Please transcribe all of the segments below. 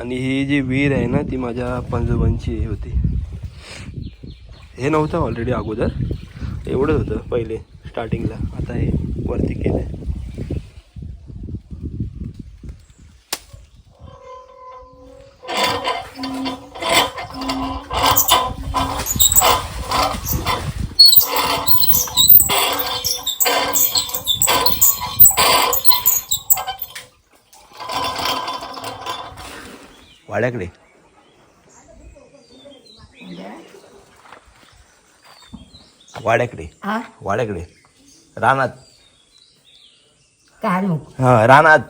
आणि ही जी विहीर आहे ना ती माझ्या पंजोबांची होती. हे नव्हतं ऑलरेडी अगोदर. एवढंच होतं पहिले स्टार्टिंगला आता हे वरती केलं आहे वाड्याकडे. हा? वाड्याकडे. रानात. कानू हा रानात.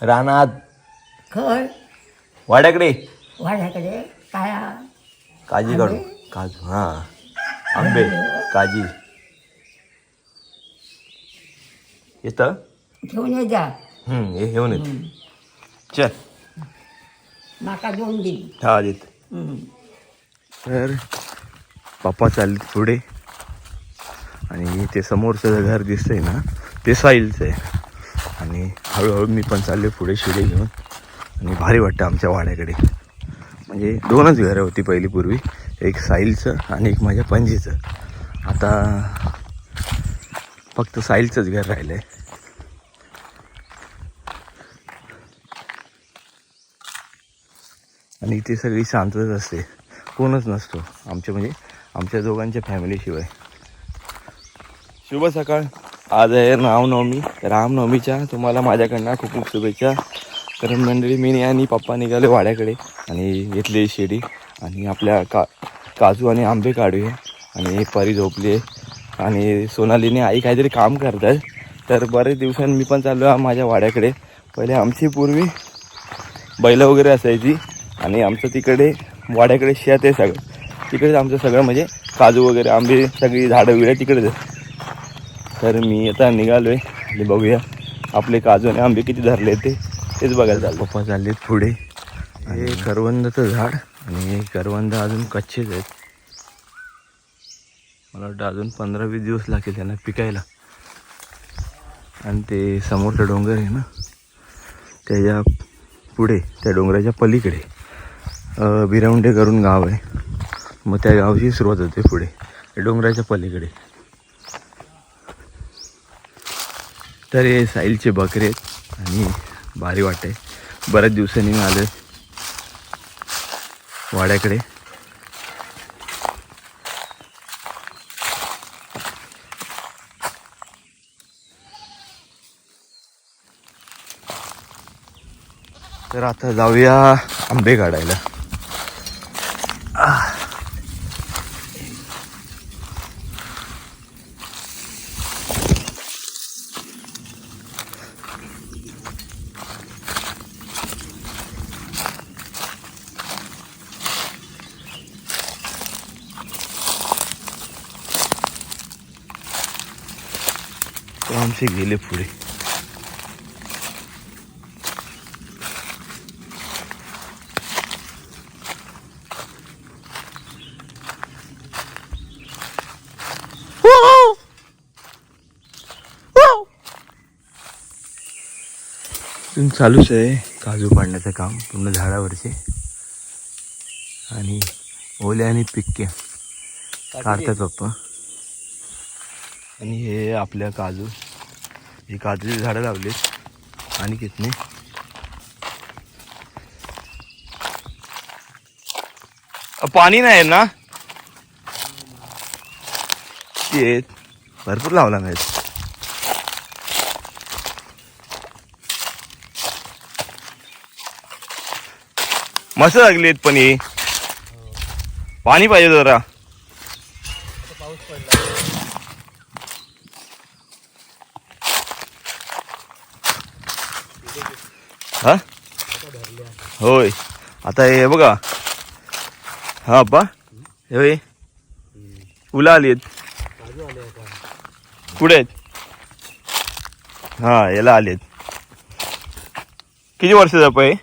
रानात. खळ वाड्याकडे. वाड्याकडे काय? काजी काढू काजू हा. आंबे काजी. येतं? घेऊन ये जा. हम्म, हे घेऊन येत. चल. माका दोन दिन हा देत. तर पप्पा चालले पुढे. आणि ते समोरचं जे घर दिसतंय ना ते साईलचं आहे. आणि हळूहळू मी पण चालले पुढे शिडे घेऊन. आणि भारी वाटतं आमच्या वाड्याकडे. म्हणजे दोनच घरं होती पहिली पूर्वी एक साईलचं आणि एक माझ्या पणजीचं. आता फक्त साईलचंच घर राहिलं आहे आणि इथे सगळी शांतताच असते. कोणच नसतो. आमच्या म्हणजे आमच्या दोघांच्या फॅमिलीशिवाय शुभ सकाळ. आज आहे रामनवमी. रामनवमीच्या तुम्हाला माझ्याकडनं खूप खूप शुभेच्छा. कारण मंडळी मी आणि पप्पा निघाले वाड्याकडे आणि घेतली शेडी. आणि आपल्या का काजू आणि आंबे काढूया. आणि परी झोपली आहे. आणि सोनालीने आई काहीतरी काम करत आहे तर बरेच दिवसांनी मी पण चाललो आहे माझ्या वाड्याकडे. पहिले आमची पूर्वी बैलं वगैरे असायची. आणि आमचं तिकडे वाड्याकडे शेत आहे सगळं. तिकडेच आमचं सगळं म्हणजे काजू वगैरे आंबे सगळी झाडं विडं तिकडेच तर मी आता निघालो आहे आणि बघूया आपले काजू आणि आंबे किती धरले ते. तेच बघायला चाललो पप्पा चालले पुढे. हे करवंदाचं झाड आणि हे करवंद अजून कच्चेच आहेत. मला वाटतं अजून पंधरा वीस दिवस लागेल त्यांना पिकायला. आणि ते समोरचं डोंगर आहे ना त्याच्या पुढे त्या डोंगराच्या पलीकडे अ, भिरवंडे करून गाव आहे. मग त्या गावची सुरुवात होते पुढे. डोंगराच्या पलीकडे. तर हे साईलचे बकरे आहेत आणि भारी वाटते बऱ्याच दिवसांनी मी आलो वाड्याकडे. तर आता जाऊया आंबे काढायला आमचे गेले पुढे. चालूच आहे काजू पाडण्याचं काम पूर्ण झाडावरचे. आणि ओले आणि पिक्के काढतात पप्पा. आणि हे आपल्या काजू. ही काजूची झाडं लावली आणि कितनी? पाणी नाही आहे ना? ते भरपूर लावला नाही मस्त आहेत पण ही. पाणी पाहिजे जरा. हा? होय. आता हे बघा. हा अप्पा. हे होय. फुलं आली आहेत. कुठे आहेत? हा याला आलेत किती वर्षाचा अप्पा हे?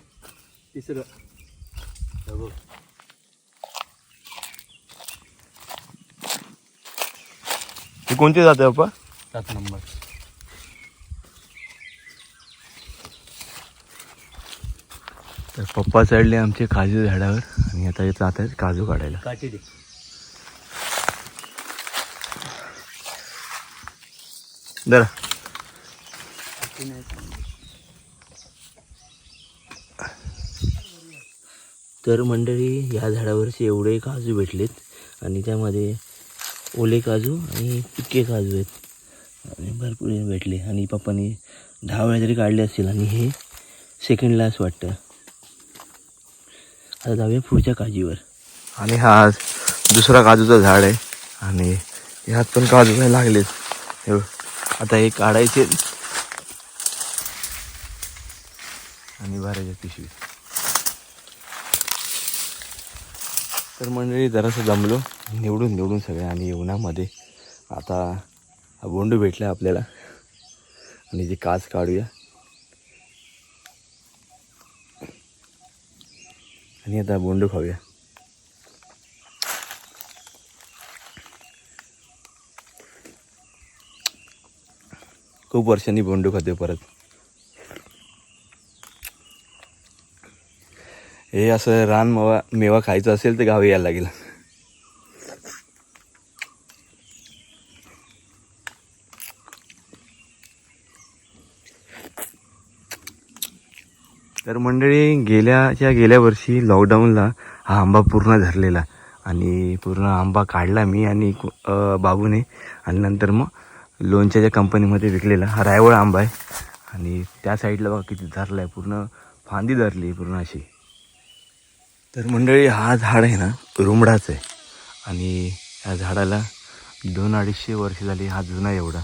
तिसरं. हे कोणते जाते अप्पा? सात नंबर. तर पप्पा चढले आमचे काजू झाडावर. आणि आता येत जात आहेत काजू काढायला. काठी दे. जरा तर मंडळी या झाडावरचे एवढे काजू भेटलेत. आणि त्यामध्ये ओले काजू आणि पिके काजू आहेत. आणि भरपूर भेटले. आणि पप्पाने दहा वेळा तरी काढले असतील आणि हे सेकंडला असं वाटतं. आता जाऊया पुढच्या काजीवर. आणि हा दुसरा काजूचं झाड आहे. आणि ह्यात पण काजू काय लागलेत. आता हे काढायचे. आणि भरायचे पिशवी तर मंडळी जरासं जमलो. निवडून निवडून सगळे आणि उन्हामध्ये आता हा बोंडू भेटला आपल्याला. आणि जे काच काढूया. आणि आता बोंडू खाऊया. खूप वर्षांनी बोंडू खाते परत. हे असं रान मेवा मेवा खायचं असेल तर गावी यायला लागेल. तर मंडळी गेल्याच्या गेल्या वर्षी लॉकडाऊनला हा आंबा पूर्ण धरलेला. आणि पूर्ण आंबा काढला मी आणि कु- बाबूने. आणि नंतर मग लोणच्याच्या कंपनीमध्ये विकलेला हा रायवळ आंबा आहे. आणि त्या साईडला बघा किती धरला आहे पूर्ण फांदी धरली पूर्ण अशी. तर मंडळी हा झाड आहे ना रुमडाचं आहे. आणि ह्या झाडाला दोन अडीचशे वर्ष झाली हा जुना एवढा.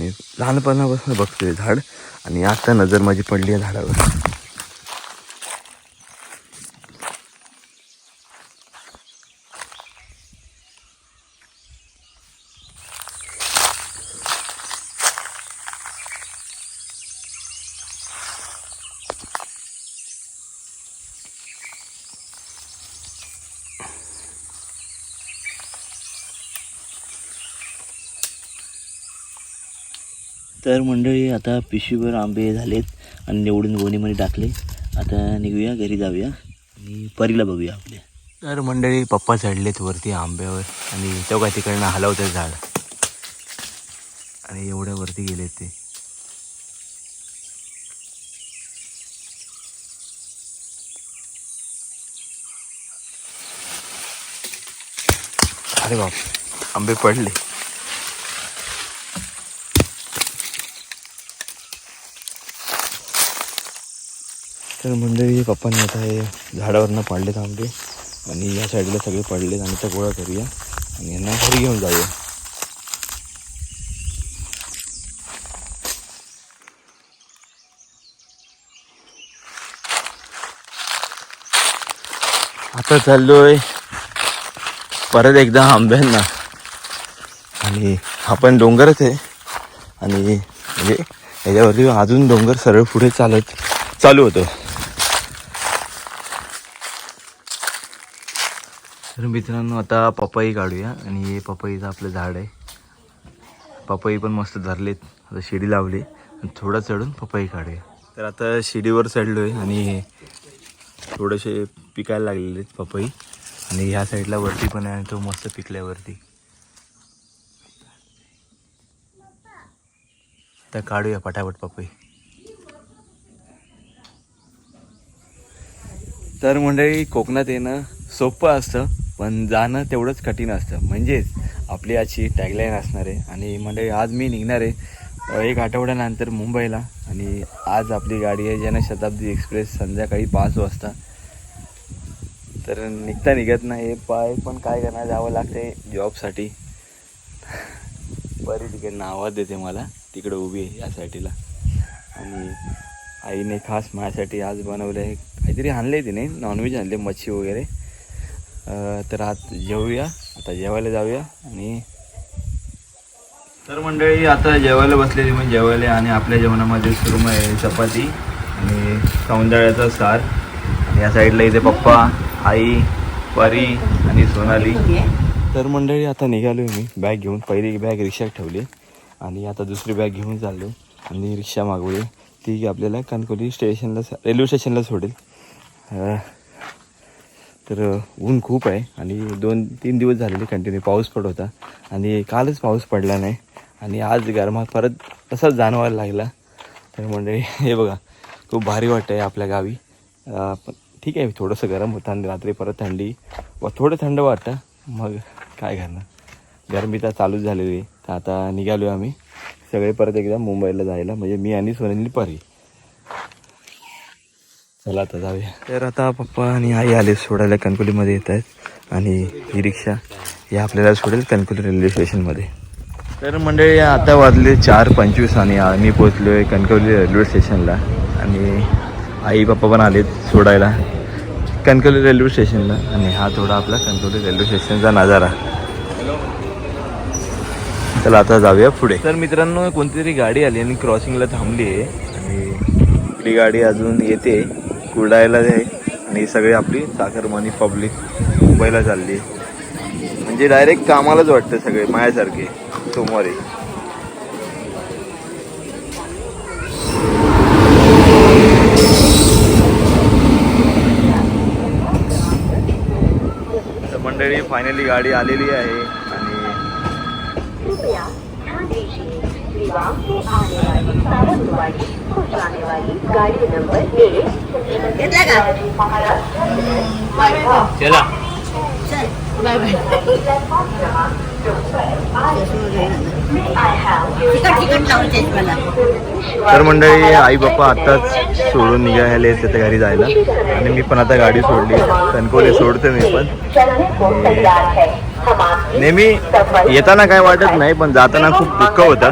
लहानपणापासून बघतोय झाड. आणि आता नजर माझी पडली आहे झाडावर. तर मंडळी आता पिशवीभर आंबे झालेत आणि निवडून गोणीमध्ये टाकले. आता निघूया घरी जाऊया आणि परीला बघूया आपल्या. तर मंडळी पप्पा चढलेत वरती आंब्यावर आणि चौका तिकडनं हलवतं झाड. आणि एवढ्या वरती गेलेत ते. अरे बाप आंबे पडले. तर मंडळी पप्पांनी आता हे झाडावरनं पाडलेत आंबे. आणि या साईडला सगळे पडलेत आणि त्या गोळा करूया. आणि यांना घरी घेऊन जाऊया. आता चाललोय परत एकदा आंब्यांना. आणि हा पण डोंगरच आहे. आणि म्हणजे याच्यावरती अजून डोंगर सरळ पुढे चालत चालू होतो. तर मित्रांनो आता पपई काढूया. आणि हे पपईचं आपलं झाड आहे. पपई पण मस्त धरलेत. आता शिडी लावली. आणि थोडं चढून पपई काढूया. तर आता शिडीवर चढलो आहे आणि थोडेसे पिकायला लागलेले आहेत पपई. आणि ह्या साईडला वरती पण आहे आणि तो मस्त पिकल्यावरती. तर काढूया पटापट पपई. तर मंडळी कोकणात येणं सोपं असतं. पण जाणं तेवढंच कठीण असतं. म्हणजेच आपली आजची टॅगलाईन असणार आहे. आणि म्हणजे आज मी निघणार आहे एक आठवड्यानंतर मुंबईला. आणि आज आपली गाडी आहे जनशताब्दी एक्सप्रेस संध्याकाळी पाच वाजता. तर निघता निघत नाही. पाय पण काय करणार जावं लागते जॉबसाठी बरी तिकडनं आवाज देते मला. तिकडं उभी आहे या आणि आईने खास माझ्यासाठी आज बनवलं आहे काहीतरी आणलं आहे तिने नॉनव्हेज आणले मच्छी वगैरे. तर आज जेवूया. आता जेवायला जाऊया आणि तर मंडळी आता जेवायला बसलेली म्हणजे जेवायला आणि आपल्या जेवणामध्ये सुरमई आहे चपाती आणि सौंदर्याचा सार. आणि या साईडला इथे पप्पा आई परी आणि सोनाली. तर मंडळी आता निघालो मी. बॅग घेऊन पहिली बॅग रिक्षात ठेवली. आणि आता दुसरी बॅग घेऊन चाललो आणि रिक्षा मागवली. ती आपल्याला कणकवली स्टेशनला रेल्वे स्टेशनला सोडेल. तर ऊन खूप आहे आणि दोन तीन दिवस झालेले कंटिन्यू पाऊस पडत होता. आणि कालच पाऊस पडला नाही. आणि आज गरमात परत तसाच जाणवायला लागला. तर म्हणजे हे बघा खूप भारी वाटतं आहे आपल्या गावी. पण ठीक आहे थोडंसं गरम होतं आणि रात्री परत थंडी. व थोडं थंड वाटतं. मग काय करणार? गरमी तर चालूच झालेली तर आता निघालो आम्ही. सगळे परत एकदा मुंबईला जायला. म्हणजे मी आणि सोनेली परी. चला आता जाऊया. तर आता पप्पा आणि आई आले सोडायला कणकोलीमध्ये येत आहेत. आणि ही रिक्षा ही आपल्याला सोडेल कणकोली रेल्वे स्टेशनमध्ये. तर मंडळी आता वाजले चार पंचवीस आणि आम्ही पोचलो आहे कणकवली रेल्वे स्टेशनला. आणि आई पप्पा पण आलेत सोडायला कणकवली रेल्वे स्टेशनला. आणि हा थोडा आपला कणकवली रेल्वे स्टेशनचा नजारा. चला आता जाऊया पुढे. तर मित्रांनो कोणती तरी गाडी आली आणि क्रॉसिंगला थांबली आहे. आणि आपली गाडी अजून येते. कुडायला आहे आणि सगळी आपली चाकरमानी पब्लिक मुंबईला चालली. म्हणजे डायरेक्ट कामालाच वाटतं सगळे माझ्यासारखे सोमवारी. तर मंडळी फायनली गाडी आलेली आहे आणि घेतला तर मंडळी आई बाप्पा आत्ताच सोडून निघायला येते त्या घरी जायला. आणि मी पण आता गाडी सोडली. कणकोली सोडते मी पण. नेहमी येताना काय वाटत नाही पण जाताना खूप दुःख होतं.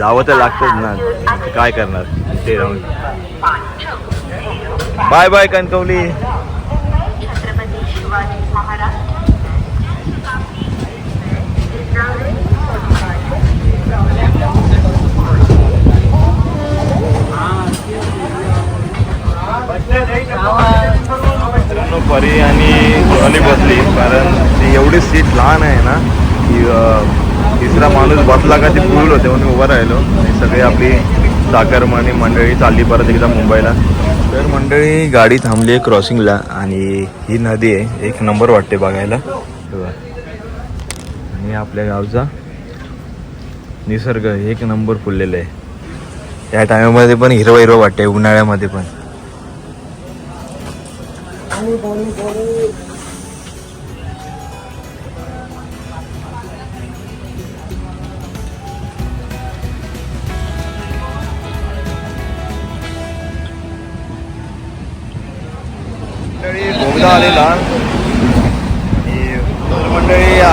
जावं तर लागतंच ना. काय करणार? ते राहून. Bye bye Kankavli. परी आणि सोनाली बसली कारण ती एवढी सीट लहान आहे ना की तिसरा माणूस बसला का ते फुल होते म्हणून उभं राहिलो. आणि सगळी आपली चाकरमानी मंडळी चालली परत एकदा मुंबईला. तर मंडळी गाडी थांबली आहे क्रॉसिंगला आणि ही नदी आहे. एक नंबर वाटते बघायला. आणि आपल्या गावचा निसर्ग एक नंबर फुललेला आहे. त्या टायमामध्ये पण हिरवं हिरवं वाटते उन्हाळ्यामध्ये पण.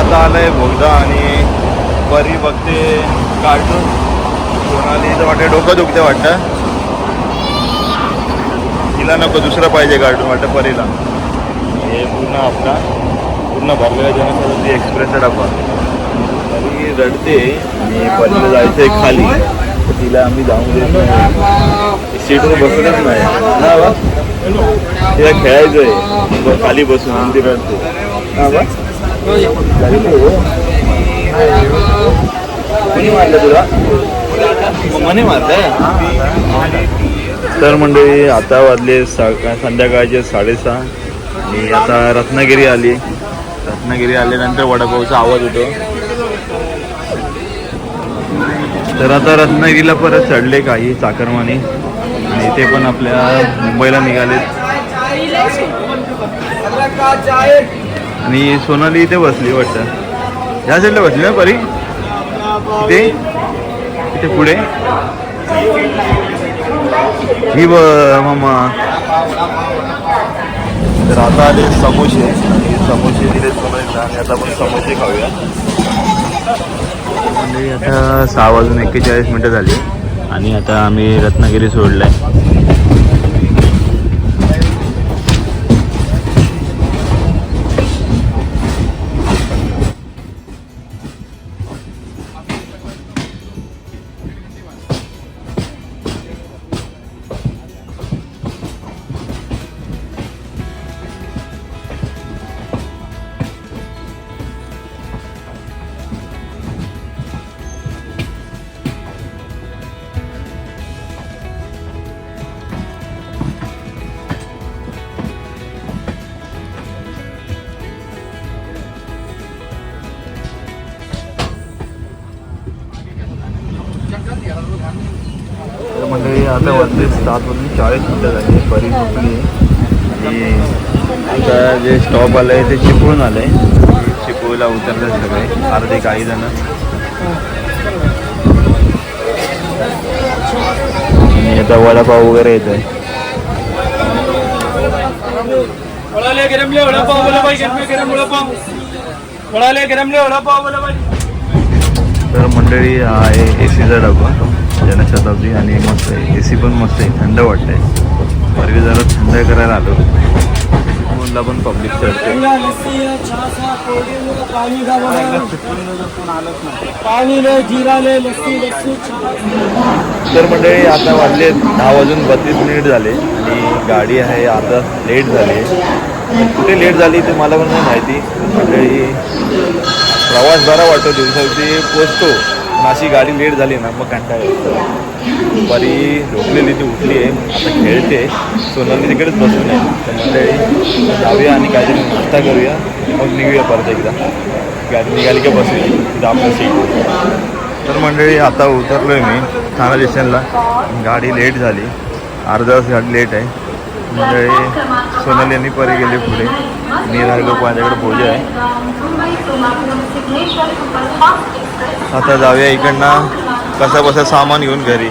मंडळी आता आलंय बोगदा आणि परी बघते कार्टून कोणाली तर वाटतं डोकं दुखते वाटतं. तिला नको दुसरं पाहिजे कार्टून वाटतं परीला. हे पूर्ण आपला पूर्ण भरलेला जनसाधारण आहे डबा. परी रडते आणि परीला जायचं आहे खाली तिला आम्ही जाऊन देत नाही. सीटवर बसूनच नाही. ना बा. तिला खेळायचं आहे खाली बसून ती रडते. हा बा. तर मंडळी आता वाजले सा संध्याकाळचे साडेसहा. आणि आता रत्नागिरी आली. रत्नागिरी आल्यानंतर वडापावचा आवाज होतो. तर आता रत्नागिरीला परत चढले काही चाकरमाने. आणि ते पण आपल्या मुंबईला निघालेत. आणि सोनाली इथे बसली वाटतं. ह्या साईडला बसली ना परी? इथे? इथे पुढे? ही ब मामा. तर आता आले समोसे. समोसे दिले सोनालीला. आणि आता आपण समोसे खाऊया. म्हणजे आता सहा वाजून एक्केचाळीस मिनटं झाली. आणि आता आम्ही रत्नागिरी सोडलाय. वाजले सात वाजून चाळीस मिनटं झाली बरी झोपली. आणि आता जे स्टॉप आलं आहे ते चिपळूण आलं आहे चिपळूला उतरले सगळे अर्धे काही जण. आणि आता वडापाव वगैरे येत आहे वडाले गरमले वडापाव बोला बाई गरमले गरम वडापाव. वडाले गरमले वडापाव बोला बाई तर मंडळी हा आहे ए सीचा डबा. जनशताब्दी आणि मस्त आहे. ए सी पण मस्त आहे. थंड वाटतंय. परवी जरा थंड करायला आलो चिपळूणला पण पब्लिक चढते तर मंडळी आता वाजले दहा वाजून बत्तीस मिनिट झाले आणि गाडी आहे आता लेट झाली कुठे लेट झाली ते मला पण नाही माहिती. मंडळी प्रवास बरा वाटतो दिवसावरती पोचतो. पण अशी गाडी लेट झाली ना मग कंटाळ दुपारी झोपलेली ती उठली आहे आता खेळते. सोनाली तिकडेच बसून आहे. तर मंडळी जाऊया आणि काहीतरी नाश्ता करूया. मग निघूया परत एकदा. गाडी निघाली का बसूया तिथं आपलं सीट तर मंडळी आता उतरलो आहे मी ठाणा स्टेशनला. गाडी लेट झाली. अर्धा तास गाडी लेट आहे. मंडळी सोनाली यांनी परी गेली पुढे. निसर्ग माझ्याकडे पूजा आहे. आता जाऊया इकडनं कसं बसं सामान घेऊन घरी.